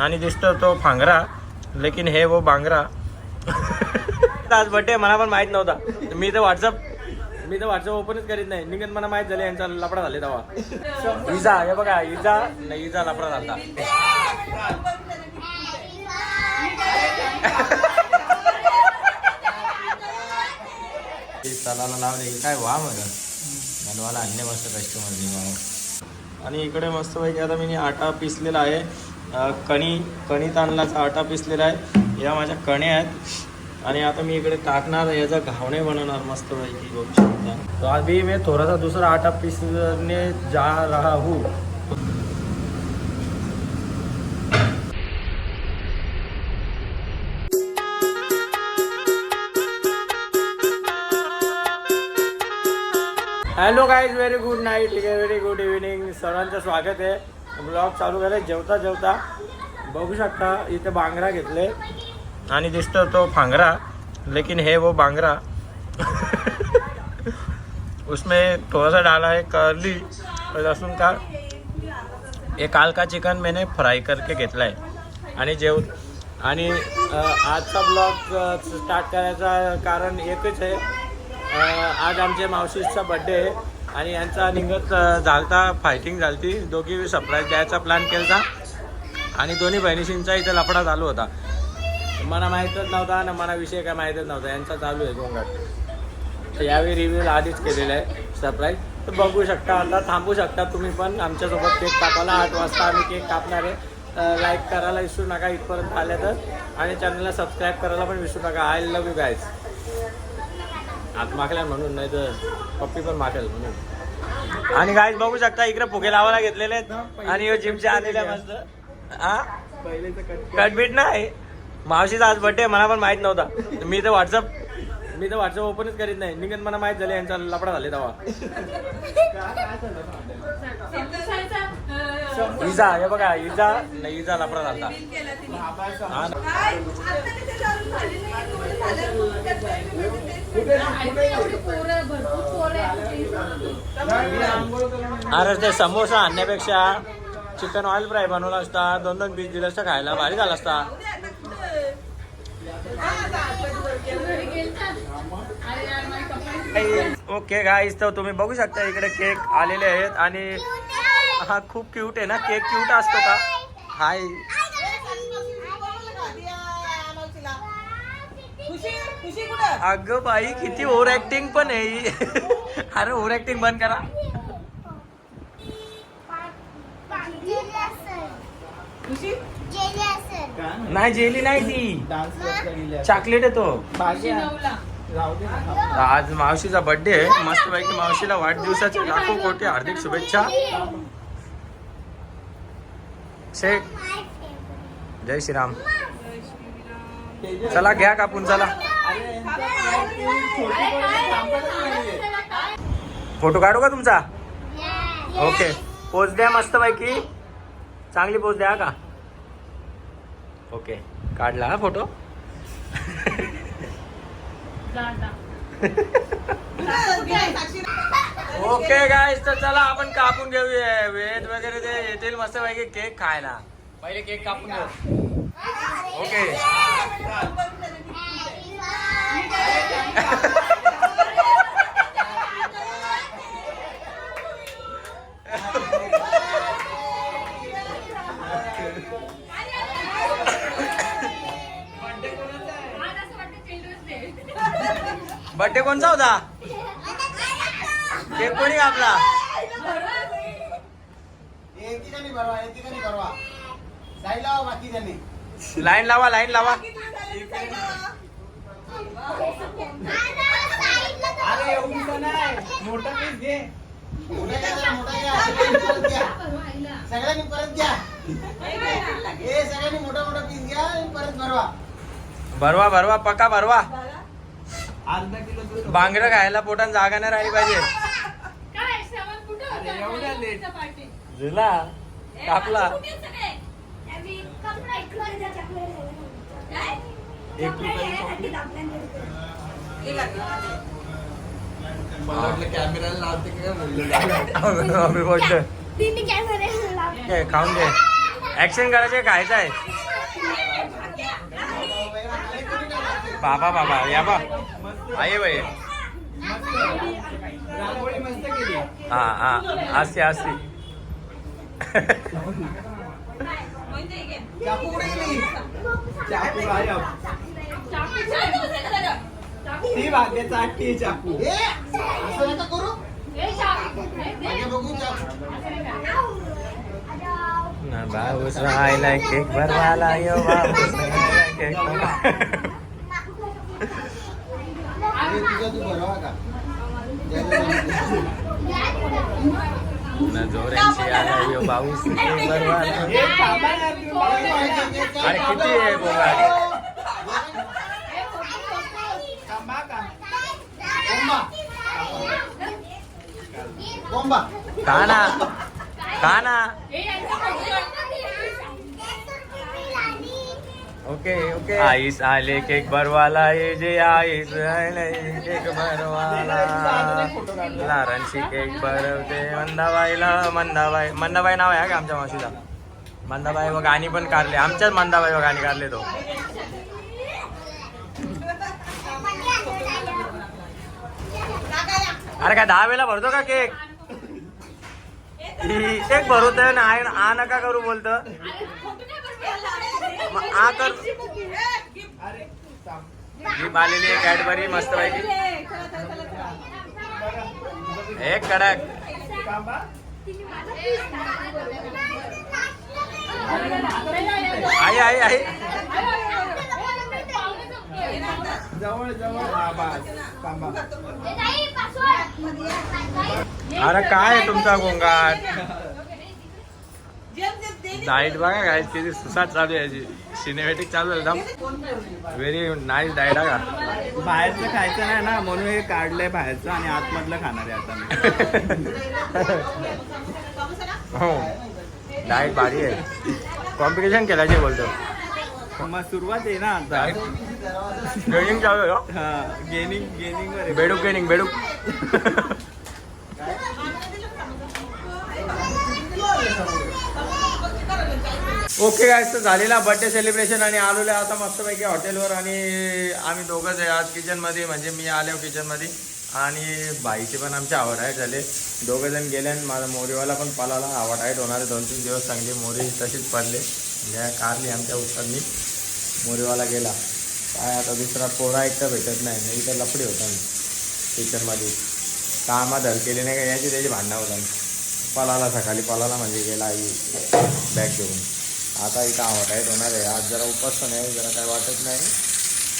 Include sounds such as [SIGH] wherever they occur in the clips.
आणि दिसतो तो फांगरा लेकिन हे वो बांगरा. आज बड्डे मला पण माहीत नव्हता. मी तर व्हॉट्सअप मी तर व्हॉट्सअप ओपनच करीत नाही. निघत मला माहीत झाले यांचा लपडा झाले तेव्हा. इजा हे बघा इजा नाही इजा लपडा झाला. लावले काय वा मग. बनवायला आणले मस्त कस्टमर आणि इकडे मस्त पैकी आता मी आटा पिसलेला आहे. कणी कणी तांदळाचा आटा पिसलेला आहे. या माझ्या कण्या आहेत. आणि आता मी इकडे टाकणार याचा घावणे बनवणार मस्त पैकी बघू शकता तो अभी मी थोडासा दुसरा आटा पिसने जा रहा. हूँ hello guys very good night very good evening सर्वांचं स्वागत आहे. ब्लॉग चालू करायला जेवता जेवता बघू शकता इथे बांगरा घेतले. आणि दिसतो तो फांगरा लेकिन हे वो बांगरा. [LAUGHS] उसमें थोड़ा सा डाला है करली लहसुन का. एक काल का चिकन मैंने फ्राय करके घेतला आहे आणि जेव आणि आजचा ब्लॉग स्टार्ट करायचा कारण एकच आहे. आज आमच्या मावशीचा बड्डे आहे. आणि यांचा निघत झालता फायटिंग झालती. दोघी सरप्राईज द्यायचा प्लॅन केलता. आणि दोन्ही बहिणीशींचा इथे लफडा चालू होता. मला माहीतच नव्हता आणि मला विषय काय माहीतच नव्हता. यांचा चालू आहे गोंगाट. तर यावेळी रिव्ह्यू आधीच केलेला आहे. सरप्राईज तर बघू शकता आता थांबू शकता तुम्ही पण. आमच्यासोबत केक कापायला आठ वाजता आम्ही केक कापणार आहे. लाईक करायला विसरू नका इथपर्यंत आले तर आणि चॅनलला सबस्क्राईब करायला पण विसरू नका. आय लव्ह यू गायज आत मागल्या म्हणून नाही तर पप्पी पण मागेल म्हणून. आणि गाईज बघू शकता इकडे फुगे लावायला घेतलेले आहेत. आणि ह्यो जिमचे आलेले आहे मस्त. हा कटबीट नाही. मावशीचा आज बड्डे मला पण माहीत नव्हता. मी तर व्हॉट्सअप मी तर व्हॉट्सअप ओपनच करीत नाही. निघत मला माहीत झाले यांचा लपडा झाले तेव्हा. इजा हे बघा इजा नाही इजा लपडा झाला हा ना. अरे ते समोसा आणण्यापेक्षा चिकन ऑइल फ्राय बनवला असता दोन दोन पीस दिलं असतं खायला भारी झाला असता. ओके गाईस तर तुम्ही बघू शकता इकडे केक आलेले आहेत आणि हा खूप क्यूट आहे ना. केक क्यूट असतो का? हाय अगं बाई किती ओव्हर ऍक्टिंग पण आहे ही. [LAUGHS] अरे ओव्हर ऍक्टिंग बंद करा. नाही जेली नाही ती. चॉकलेट आहे तो. आज मावशीचा बर्थडे आहे. मस्त पैकी मावशीला वाढदिवसाच्या लाखो कोटी हार्दिक शुभेच्छा. शेख जय श्रीराम। चला घ्या कापून चला। फोटो काढू का तुमचा? ओके. पोच द्या मस्त पैकी चांगली पोच द्या का? ओके. काढला हा फोटो. ओके गाईस तर चला आपण कापून घेऊया. वेज वगैरे ते येतील मस्त पैकी केक खायला. पहिले केक कापून घेऊ. ओके. [LAUGHS] [LAUGHS] बर्थडे कोणचा होता? केक कोणी कापला? लाईन लावा लाईन लावा सगळ्यांनी परत घ्या. सगळ्यांनी मोठा मोठा पीस घ्या परत भरवा. भरवा भरवा पक्का भरवा. बांगडं खायला पोटात जागा नाही राहिली पाहिजे. जुला कापला. हे खाऊन घे. ऍक्शन करायचे खायचं आहे. बाबा बाबा या बा. आहे बाई. हा हा. असते असते ती भाग्याचा आठी चाकू. करू. बाबूस राहिला केक भरवाला यो बाबूस राहिला केक भरवाला. हे तुझा तू भरावा का ना जोऱ्यांची आला यो बाबूस केक भरवाला अरे किती आहे बोंगाट कोंबा कोंबा काना काना ओके ओके आईस आले केक भरवाला ये जे आईस आले केक भरवाला लारांशी केक भरवते मंदाबाईला. मंदाबाई मंदाबाई नाव आहे का आमच्या मावशीला? मंदाबाई व गाणी पण काढले. आमच्याच मंदाबाई व गाणी काढले तो. अरे काय दहा वेळेला भरतो का केक? एक केक भरवतोय ना ना, आ नका करू बोलत? मग आ कर जीप आलेली आहे कॅडबरी मस्त पैकी. एक कडक. आई आई आई. जवळ जवळ थांबा अरे काय आहे तुमचा गोंगाट? डाईट बघा काय किती सुसाट चालू आहे सिनेमॅटिक चालू आहे एकदम. व्हेरी नाईस डाईट का बाहेरचं खायचं नाही ना म्हणून हे काढलंय बाहेरचं आणि आतमधलं खाणार आहे आता [LAUGHS] हो. डाईट भारी आहे. कॉम्पिटिशन केल्याचे बोलतो. मग सुरुवात आहे ना आता. गेनिंग चालू आहे हो. हा गेनिंग गेनिंग. बेडूक गेनिंग बेडूक ओके काय तर झालेला बर्थडे सेलिब्रेशन आणि आलेलो आहे आता मस्तपैकी हॉटेलवर आणि आम्ही दोघंच आहे आज किचनमध्ये म्हणजे मी आलो हो किचनमध्ये आणि बाईचे पण आमचे आवड आहे झाले. दोघं जण गेले आणि माझा मोरीवाला पण पळाला. आवड आहे होणारे दोन तीन दिवस चांगली मोरी तशीच पडले. म्हणजे कारली आमच्या उत्तरनी मोरीवाला गेला. काय आता दुसरा पोरा एकटा भेटत नाही नाही तर लफडी होता मी किचनमध्ये कामा धर केली नाही का याची त्याची भांडणं होता पलाला सकाळी पलाला म्हणजे गेला आई. बॅग घेऊन. आता इथं आवड आहे होणार आहे आज जरा उपास पण आहे जरा काय वाटत नाही.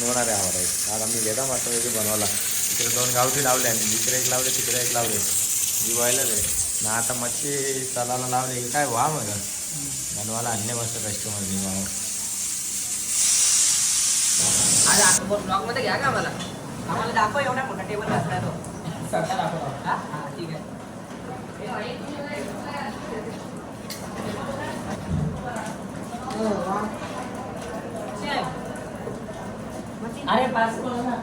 होणार आहे आवड आहे. आता मी घेता मस्त पैकी बनवला तिकडे दोन गावठी लावले आणि इकडे एक लावले तिकडे एक लावले. दिवायलाच आहे. ना आता मच्छी तलाला लावले. काय वा मग बनवायला आणले मस्त कस्टमर मी वाव आज ब्लॉगमध्ये घ्या का मला आम्हाला दाखव एवढा मोठा टेबल असणार तो. हा हा ठीक आहे. अरे पास करो ना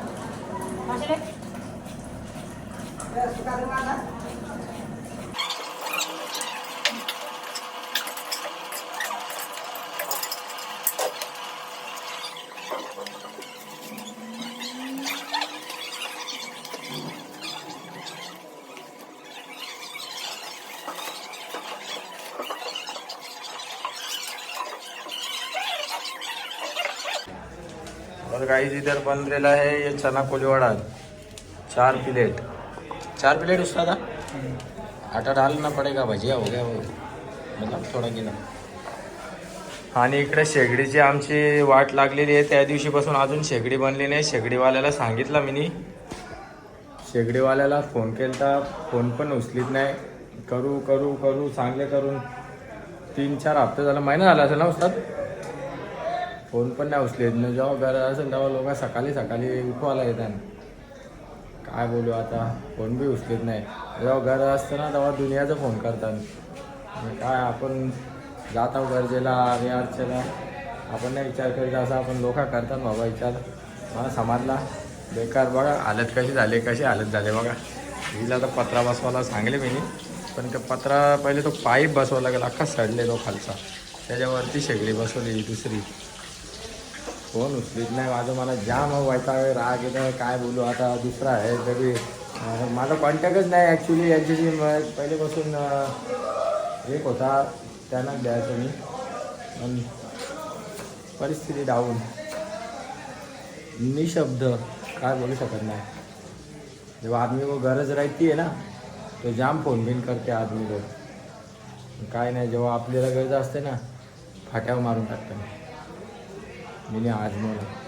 और गाइस इधर बन रहा है ये चना कोलीवाड़ा चार प्लेट. चार प्लेट उसका था आटा डालना पड़ेगा भजिया हो गया वो. मतलब थोडा गेला आणि इकडे शेगडीची आमची वाट लागलेली आहे. त्या दिवशीपासून अजून शेगडी बनली नाही. शेगडीवाल्याला सांगितलं मी शेगडीवाल्याला फोन केला फोन पण उचलीत नाही. करू करू करू चांगले करून तीन चार हप्ते झाला. महिना झाला असेल ना उस्ताद? फोन पण नाही उचलेत. ना जेव्हा गरज असेल तेव्हा लोक सकाळी सकाळी उठवायला येतात. काय बोलू आता? फोन बी उचलत नाही. जेव्हा गरज असतं ना तेव्हा दुनियाचा फोन करतात. काय आपण जात आहोत गरजेला अरे अर्चेला आपण नाही विचार करीत असा आपण लोक करतात बाबा विचार. मला समाजला बेकार बघा हालत कशी झाली कशी हालत झाली बघा. हिला तर पत्रा बसवायला सांगले मी. पण ते पत्रा पहिले तो पाईप बसवावा लागेल अख्खा सडले तो खालचा. त्याच्यावरती शेगडी बसवली दुसरी. फोन उचलीत नाही? माझं मला जाम व्हायचा राग येतं काय बोलू आता? दुसरा आहे तरी माझा कॉन्टॅक्टच नाही ॲक्च्युली यांच्याशी म- पहिलेपासून एक होता त्यांनाच द्यायचं मी. पण परिस्थिती डाऊन शब्द काय बोलू शकत नाही. जेव्हा आदमी को गरज राहती आहे ना तो जाम फोन बिन करते आदमी लोक काय नाही जेव्हा आपल्याला गरज असते ना फाट्यावर मारून टाकतात मी आजमवलं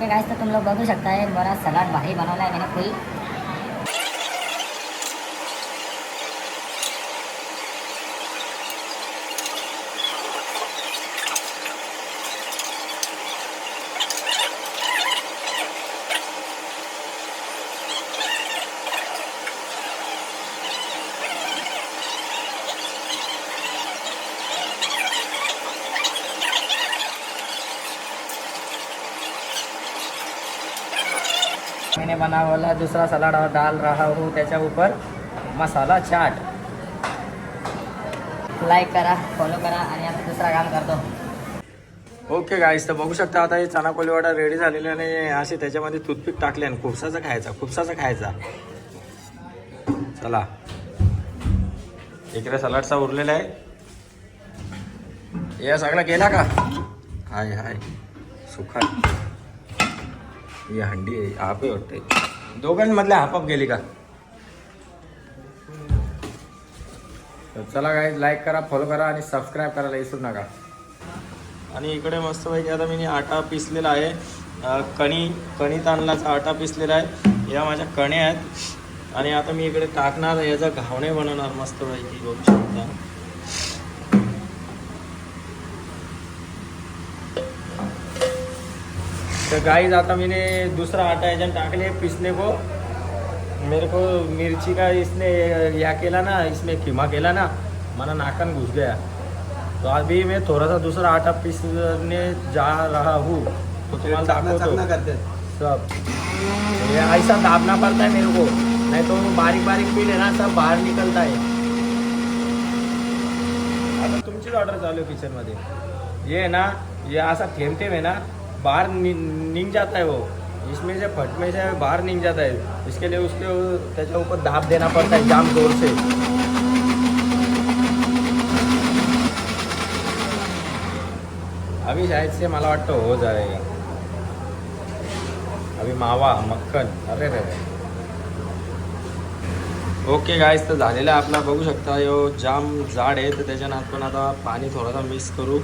ओके गाइस तो तुम लोग बघू शकता है बड़ा सलाड भारी बनवला आहे मैंने फुल मैंने वाला दूसरा सलाड और डाल रहा हूँ त्याच्या ऊपर मसाला चाट. लाईक करा फॉलो करा आणि आता दुसरा काम करतो. ओके गाईस तर बघू शकता आता हे चना कोलीवाडा रेडी झालेले आणि असे त्याच्यामध्ये टूथपिक टाकले आणि खुपसाचा खायचा खुपसाचा खायचा. चला. इकडे सलाडचा उरलेला आहे. या सगळा गेला का? हाय हाय. सुखा ही हंडी आहे आहे वाटते दोघांमधल्या हापाप गेली का? तर चला काय लाईक करा फॉलो करा आणि सबस्क्राईब करायला विसरू नका. आणि इकडे मस्तपैकी आता मी आटा पिसलेला आहे. कणी कणी तांदळाचा आटा पिसलेला आहे. या माझ्या कण्या आहेत. आणि आता मी इकडे टाकणार याचा घावणे बनवणार मस्तपैकी बघू शकता. तर गाईज आता मैंने दूसरा आटा याच्यात टाकले पिसने को। मेरे को मिर्ची का इसने या केला ना इसमें खिमा केला ना मना नाकन घुस गया। तो अभी मैं थोड़ा सा दूसरा आटा पीसने जा रहा हूँ। तो तुम्हाला दाखवतो करते। सब। ऐसा दाबना पड़ता है मेरे को। नहीं तो बारीक बारीक पील है ना सब बाहर निकलता है। आता तुमचीच ऑर्डर चालू आहे किचनमध्ये ये ना ये असा थेंब थेंब है ना बाहर निक जाता है वो। इसमें से फट में से बाहर निक जाता है। इसके लिए उसके त्याच्या ऊपर दाब देना पड़ता है जाम जोर से। अभी शायद से मला वाटतं हो जाएगा। अभी मावा मक्खन अरे रे ओके गायस तर झालेला आपला. बघू शकता यो जाम जाड आहे तर त्याच्यानं आपण आता पाणी थोडासा मिक्स करू.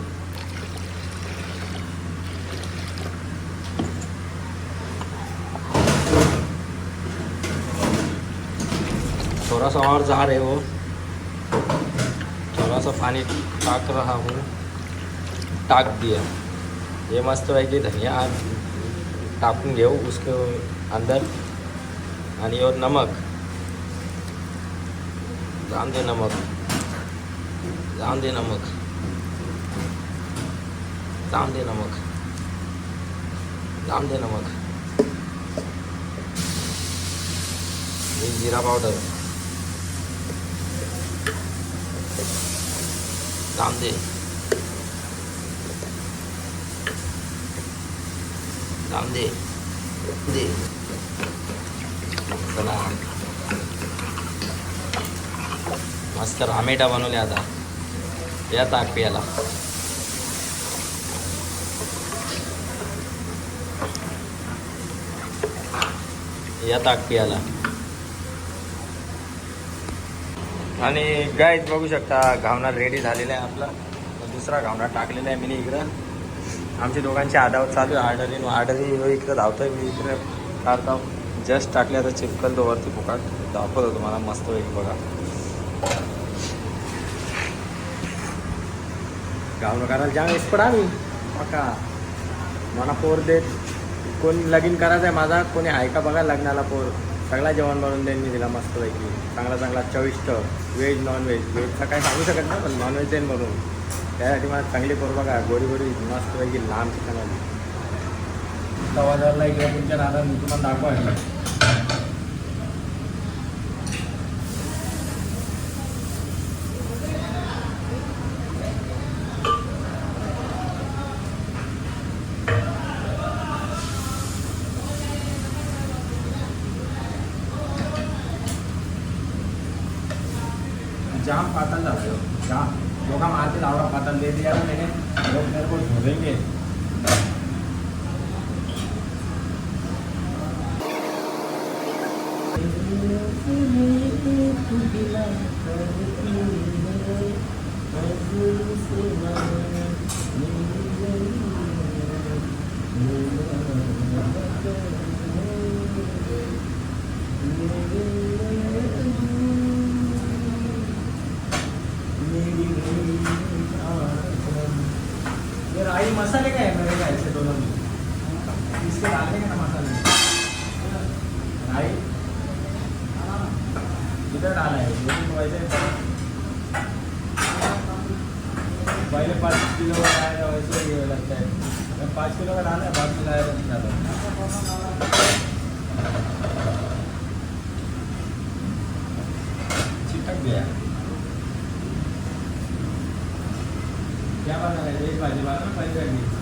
थोड़ा सा और जा रहे हो. थोड़ा सा पानी टाक रहा हूँ. टाक दिया. ये मस्त आहे की धनिया टाकून घेऊ उसके अंदर. आणि और नमक. जाम दे नमक. जाम दे नमक. जाम दे नमक. जाम दे नमक. ही जिरा पावडर जाम दे दे चला मस्त रामेटा बनवले आता या ताक पियाला या ताक पियाला आणि गायच बघू शकता घावना रेडी झालेला आहे आपला. दुसरा घावना टाकलेला आहे मी इकडं. आमच्या दोघांची आदावत चालू आहे. आर्डरी आर्डरी इकडं धावतोय मी इकडे काढतो. जस्ट टाकले आता चिपकल तो वरती फुकाट. दाखवतो तुम्हाला मस्त वेग बघा. गाव करायला जाम एक्सपर्ट आम्ही पक्का. मला पोर देत. कोण लगीन करायचं आहे माझा? कोणी आहे का बघा लग्नाला पोर? सगळा जेवण बनवून त्यांनी दिला मस्तपैकी. चांगला चांगला चविष्ट व्हेज नॉनव्हेज व्हेजचा काही सांगू शकत नाही पण नॉनव्हेज त्यांनी बनवून. त्यासाठी मला चांगली करू बघा गोरी गोरी मस्तपैकी लांब चिकन आली तवादारला इकडे तुमच्या नादात मी तुम्हाला दाखवायला जाम पातल जाते हो जाम. लोग हम आते लावड़ा पातल दे दिया था मैंने लोग मेरे को धोएंगे राई मसाले का है मेरे ख्याल से दोनों में इसके डालने का ना मसाले राई इधर डाला है लेकिन वैसे पहले पाँच किलो का डाला वैसे ही लगता है अगर पाँच किलो का डाला है बाद में लाया नहीं डाला चिपक गया क्या बना है एक भाजी बात में पंजाबी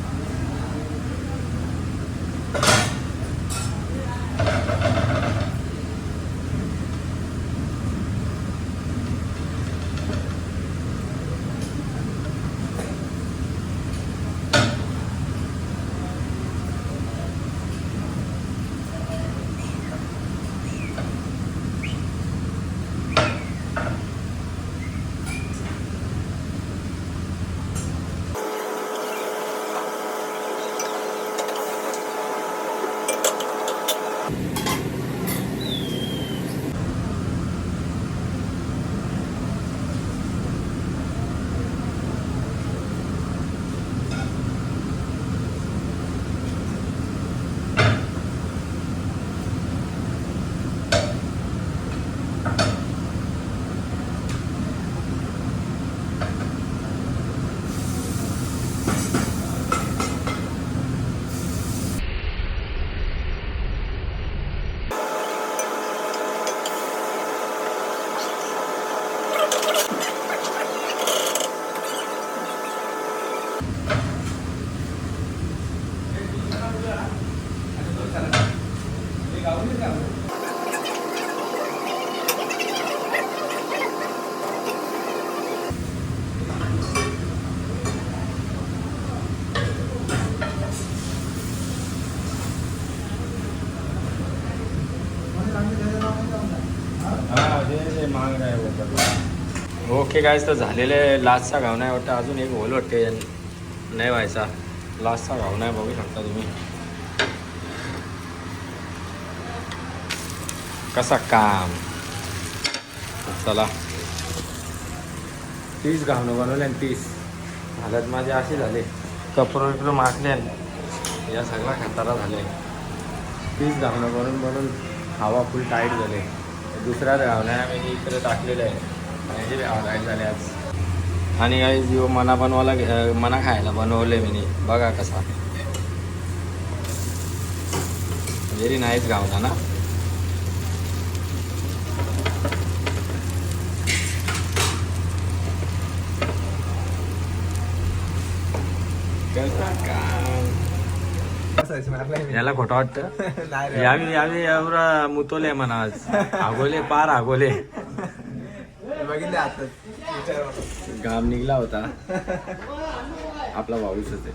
ओके गायच तर झालेले लास्टचा घाव नाही वाटतं. अजून एक होल वाटते नाही व्हायचा. लास्टचा घाव नाही बघू शकता तुम्ही. कसा काम? चला. तीस घावणं बनवले आणि तीस. हालत माझे असे झाले. कपडे विपडे माखले या सगळ्या खतारा झाले. तीस घावणं बनवून बनवून हवा फुल टाईट झाले. दुसऱ्या घावण्या आम्ही इकडे टाकलेलं आहे याचे झाले आज आणि जीव मना बनवायला मना खायला बनवले मी. बघा कसा. व्हेरी नाईस गावना ना? याला खोटं वाटतं? [LAUGHS] यावी यावी एवढा मुतोले म्हणा आगोले पार आगोले. आता घाम निघला होता. आपला भाऊच होते